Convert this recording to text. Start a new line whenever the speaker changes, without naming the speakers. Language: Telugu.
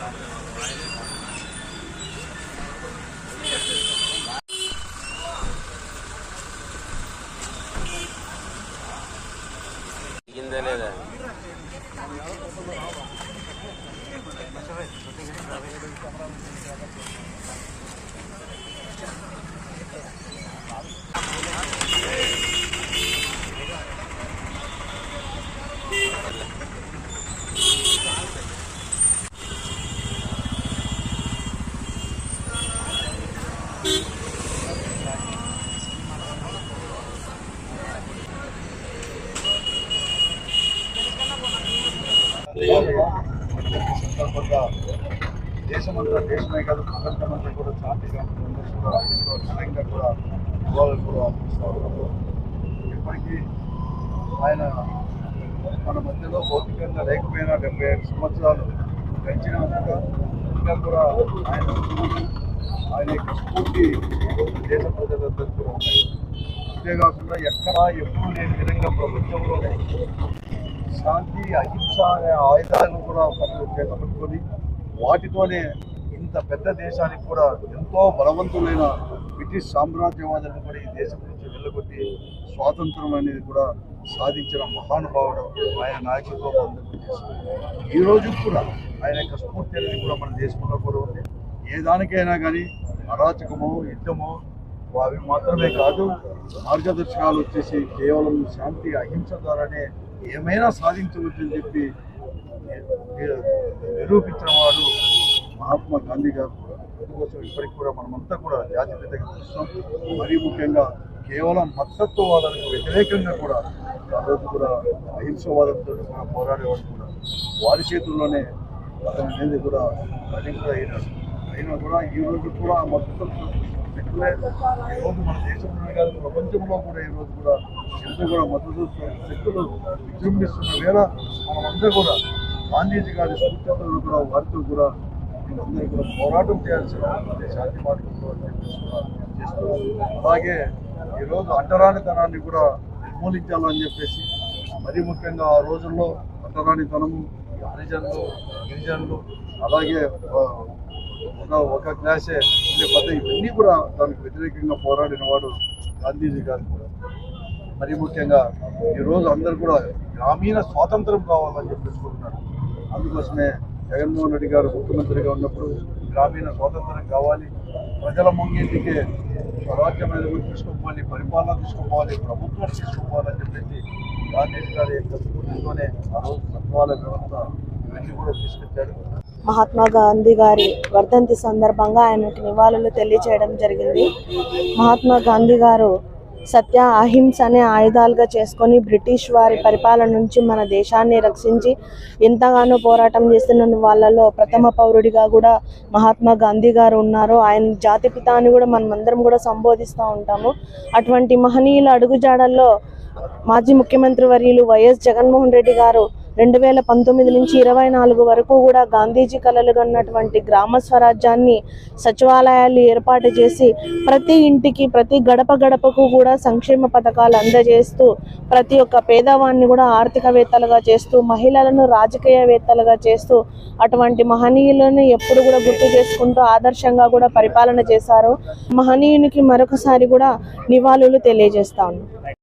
Gracias.
సందర్భంగా దేశమంతా దేశమే కాదు ప్రపంచమంతా కూడా శాంతిగా అందరూ కూడా ఎంతో ఘనంగా కూడా నివాళులు కూడా అర్పిస్తూ ఇప్పటికీ ఆయన మన మధ్యలో భౌతికంగా లేకపోయినా డెబ్బై ఐదు సంవత్సరాలు గడిచినా ఇంకా కూడా ఆయన ఆయన యొక్క స్ఫూర్తి దేశ ప్రజలందరికీ కూడా ఉన్నాయి అంతేకాకుండా ఎక్కడా ఎప్పుడు లేని విధంగా ప్రపంచంలోనే శాంతి అహింస అనే ఆయుధాలను కూడా పట్టు చేతపట్టుకొని వాటితోనే ఇంత పెద్ద దేశానికి కూడా ఎంతో బలవంతులైన బ్రిటిష్ సామ్రాజ్యవాదులను కూడా ఈ దేశం నుంచి వెళ్ళగొట్టి స్వాతంత్రం అనేది కూడా సాధించిన మహానుభావుడు ఆయన నాయకత్వం అందరికీ ఈ రోజు కూడా ఆయన యొక్క స్ఫూర్తి అనేది కూడా మన దేశంలో కూడా ఉంది. ఏ దానికైనా కానీ అరాచకమో యుద్ధమో అవి మాత్రమే కాదు మార్గదర్శకాలు వచ్చేసి కేవలం శాంతి అహింస ద్వారానే ఏమైనా సాధించవచ్చు అని చెప్పి నిరూపించిన వాడు మహాత్మా గాంధీ గారు. అందుకోసం ఇప్పటికి కూడా మనమంతా కూడా జాతిపితగా చూస్తాం మరీ ముఖ్యంగా కేవలం మతత్వవాదానికి వ్యతిరేకంగా కూడా ఆ రోజు కూడా అహింసవాదంతో కూడా పోరాడేవాడు కూడా వారి చేతుల్లోనే అతని అనేది కూడా అది కూడా అయినాడు అయినా కూడా ఈ రోజు కూడా ఆ మద్దతు ఈరోజు ఈ రోజు మన దేశంలోనే కాదు ప్రపంచంలో కూడా ఈరోజు కూడా ఎంతో కూడా మద్దతు శక్తులు విజృంభిస్తున్న వేళ మనమందరూ కూడా గాంధీజీ గారి స్ఫూర్తితో కూడా వారితో కూడా మేమందరూ కూడా పోరాటం చేయాల్సిన శాంతి మార్గంలో చేస్తూ అలాగే ఈరోజు అంటరానితనాన్ని కూడా నిర్మూలించాలని చెప్పేసి మరీ ముఖ్యంగా ఆ రోజుల్లో అంటరానితనము హరిజనులు గిరిజనులు అలాగే ఒక ఒక క్లాసే పెద్ద పద్ధతి ఇవన్నీ కూడా దానికి వ్యతిరేకంగా పోరాడిన వాడు గాంధీజీ గారు కూడా. మరి ముఖ్యంగా ఈరోజు అందరు కూడా గ్రామీణ స్వాతంత్రం కావాలని చెప్పేసుకుంటున్నారు అందుకోసమే జగన్మోహన్ రెడ్డి గారు ముఖ్యమంత్రిగా ఉన్నప్పుడు గ్రామీణ స్వాతంత్రం కావాలి. ప్రజల ముంగింటికే స్వరాజ్యం అనేది తీసుకోవాలి పరిపాలన తీసుకోవాలి ప్రభుత్వం తీసుకోవాలని చెప్పేసి గాంధీజీ గారి యొక్క స్ఫూర్తితోనే ఆ రోజు సత్వాల వ్యవస్థ ఇవన్నీ కూడా తీసుకొచ్చారు.
మహాత్మా గాంధీ గారి వర్ధంతి సందర్భంగా ఆయనకు నివాళులు తెలియచేయడం జరిగింది. మహాత్మా గాంధీ గారు సత్య అహింస అనే ఆయుధాలుగా చేసుకొని బ్రిటిష్ వారి పరిపాలన నుంచి మన దేశాన్ని రక్షించి ఎంతగానో పోరాటం చేస్తున్న వాళ్ళలో ప్రథమ పౌరుడిగా కూడా మహాత్మా గాంధీ గారు ఉన్నారు. ఆయన జాతిపిత అని కూడా మనం అందరం కూడా సంబోధిస్తూ ఉంటాము. అటువంటి మహనీయుల అడుగుజాడల్లో మాజీ ముఖ్యమంత్రి వర్యులు వైఎస్ జగన్మోహన్ రెడ్డి గారు రెండు వేల పంతొమ్మిది నుంచి ఇరవై నాలుగు వరకు కూడా గాంధీజీ కలలు కన్నటువంటి గ్రామ స్వరాజ్యాన్ని సచివాలయాలు ఏర్పాటు చేసి ప్రతి ఇంటికి ప్రతి గడప గడపకు కూడా సంక్షేమ పథకాలు అందజేస్తూ ప్రతి ఒక్క పేదవాన్ని కూడా ఆర్థికవేత్తలుగా చేస్తూ మహిళలను రాజకీయవేత్తలుగా చేస్తూ అటువంటి మహనీయులను ఎప్పుడు కూడా గుర్తు చేసుకుంటూ ఆదర్శంగా కూడా పరిపాలన చేశారు. మహనీయునికి మరొకసారి కూడా నివాళులు తెలియజేస్తా